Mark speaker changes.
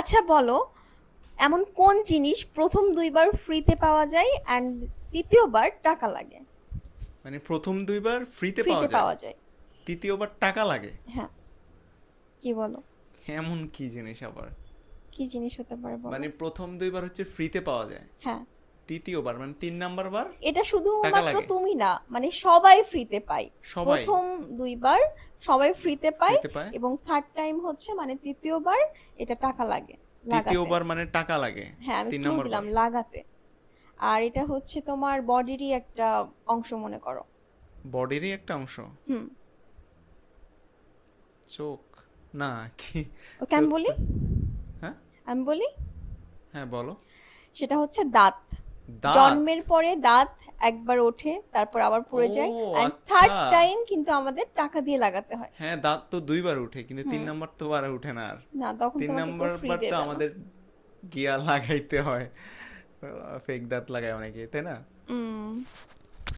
Speaker 1: আচ্ছা বলো এমন কোন জিনিস প্রথম দুইবার ফ্রিতে পাওয়া যায় অ্যান্ড তৃতীয়বার টাকা লাগে?
Speaker 2: মানে প্রথম দুইবার ফ্রিতে পাওয়া
Speaker 1: পাওয়া
Speaker 2: যায়?
Speaker 1: যায়।
Speaker 2: তৃতীয়বার টাকা লাগে?
Speaker 1: হ্যাঁ। কি বলো?
Speaker 2: এমন কি জিনিস আবার?
Speaker 1: কি জিনিস হতে পারে বলো?
Speaker 2: মানে প্রথম দুইবার হচ্ছে ফ্রিতে পাওয়া যায়?
Speaker 1: হ্যাঁ।
Speaker 2: তৃতীয়বার মানে তিন নাম্বার বার
Speaker 1: এটা শুধুমাত্র। তুমি না মানে সবাই ফ্রিতে পায়। প্রথম দুইবার সবাই ফ্রিতে পায় এবং থার্ড টাইম হচ্ছে মানে তৃতীয়বার এটা টাকা লাগে
Speaker 2: তৃতীয়বার মানে টাকা লাগে
Speaker 1: হ্যাঁ আমি
Speaker 2: তিন নম্বর
Speaker 1: দিলাম লাগাতে। আর এটা হচ্ছে তোমার বডিরই একটা অংশ মনে করো।
Speaker 2: বডিরই একটা অংশ?
Speaker 1: হুম।
Speaker 2: চোখ? না কি?
Speaker 1: ওকে আমি বলি?
Speaker 2: হ্যাঁ?
Speaker 1: আমি বলি?
Speaker 2: হ্যাঁ বলো।
Speaker 1: সেটা হচ্ছে দাঁত। জন্মের পরে দাঁত একবার ওঠে তারপর আবার পড়ে যায়। আর থার্ড। টাইম কিন্তু আমাদের টাকা দিয়ে লাগাতে হয়।
Speaker 2: হ্যাঁ দাঁত তো দুইবার উঠে কিন্তু তিন
Speaker 1: হুম।
Speaker 2: নাম্বার তো আর ওঠে না আর।
Speaker 1: না তখন
Speaker 2: তিন নাম্বার বার তো আমাদের গিয়া লাগাইতে হয়। ফেক দাঁত লাগায় অনেকে তাই না?